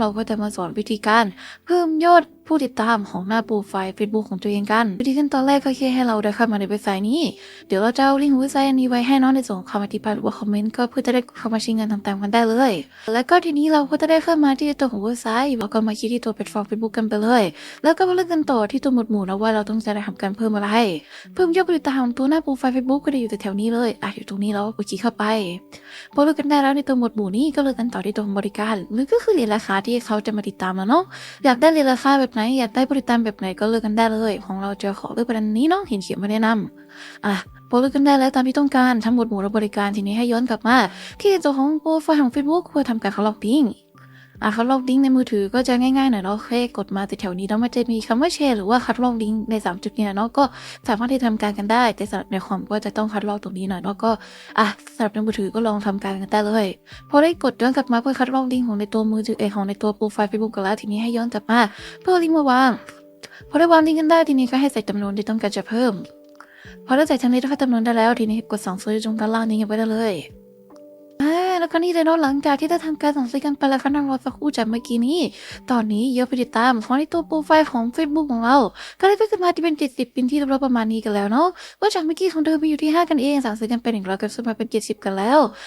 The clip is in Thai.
เราก็จะมาสอนวิธีการเพิ่มยอดผู้ติดตามของหน้าโปรไฟล์ Facebook ของตัวเองกันวิธีขั้นตอนแรกก็แค่ให้เราได้เข้ามาในเว็บไซต์นี้ เดี๋ยวเราจะเอาลิงก์เว็บไซต์อันนี้ไว้ให้น้องในส่วนของคำอธิบายหรือว่าคอมเมนต์ก็เพื่อจะได้เข้ามาช้งานทำตามกันได้เลย แล้วก็ทีนี้เราก็จะได้เข้ามาที่ตัวของเว็บไซต์แล้วก็มาคลิกที่ตัวแพลตฟอร์ม Facebook กันไปเลย แล้วก็มาเลือกกันต่อที่ตัวหมวดหมู่นะว่าเราต้องจะได้ทำการเพิ่มอะไร เพิ่มยอดผู้ติดตามของตัวหน้าโปรไฟล์ Facebook ก็ได้อยู่แถวๆนี้เลยอะอยู่ตรงนี้แล้วก็คลิกเข้าไปพอเลือกกันได้แล้วในตัวหมวดหมู่นี้ก็เลือกกันต่อที่ตัวบริการหรือก็คือเหรียนราคาที่เขาจะมาติดตามแล้วเนาะอยากได้เหรียนราคาแบบไหนอยากได้บริการแบบไหนก็เลือกกันได้เลย ของเราจะขอเลือกประเด็นนี้เนาะเห็นเขียนมาแนะนำอะพอเลือกกันได้แล้วตามที่ต้องการทั้งหมวดหมู่รบริการทีนี้ให้ย้อนกลับมา ที่ตัวของโปรไฟล์ของ Facebook เพื่อทำการเขาล็อกพิง อะเขาล็อกลิงก์ในมือถือก็จะง่ายๆหน่อยเนาะแค่กดมาแต่แถวนี้แล้วมันจะมีคำว่าแชร์หรือว่าคัดลอกลิงก์ในสามจุดเนี้เนาะก็สามารถที่จะทำการกันได้ แต่สำหรับในคอมก็จะต้องคัดลอกตรงนี้หน่อยเนาะก็อะสำหรับในมือถือก็ลองทำการกันได้เลยพอได้กดย้อนกลับมาเพื่อคัดลอกลิงก์ของในตัวมือถือเออของในตัวโปรไฟล์ Facebook กันแล้วทีนี้ให้ย้อนกลับมาเพื่อลิงก์มาวางพอได้วางลิงก์กันได้ทีนี้ก็ให้ใส่จำนวนที่ต้องการจะเพิ่มพอได้ใส่ทั้งนี้แล้วจำนวนได้แล้วทีนี้กดสั่งซื้อตรงด้านล่างนี้ไว้ได้เลย แล้วก็นี่เลยเนาะหลังจากที่ได้ทำการสั่งซื้อกันไปแล้วนั่งราสักครู่จากเมื่อกี้นี้ ตอนนี้เยอะไปติดตามของในตัวโปรไฟล์ของ Facebook ของเรา ก็ได้ขึ้นมาที่เป็น 70 เป็นที่เรียบร้อยประมาณนี้กันแล้วเนาะว่าจากเมื่อกี้ของเดิมมีอยู่ที่ 5 กันเองสั่งซื้อกันเป็น100กันขึ้นมาเป็น 70 กันแล้ว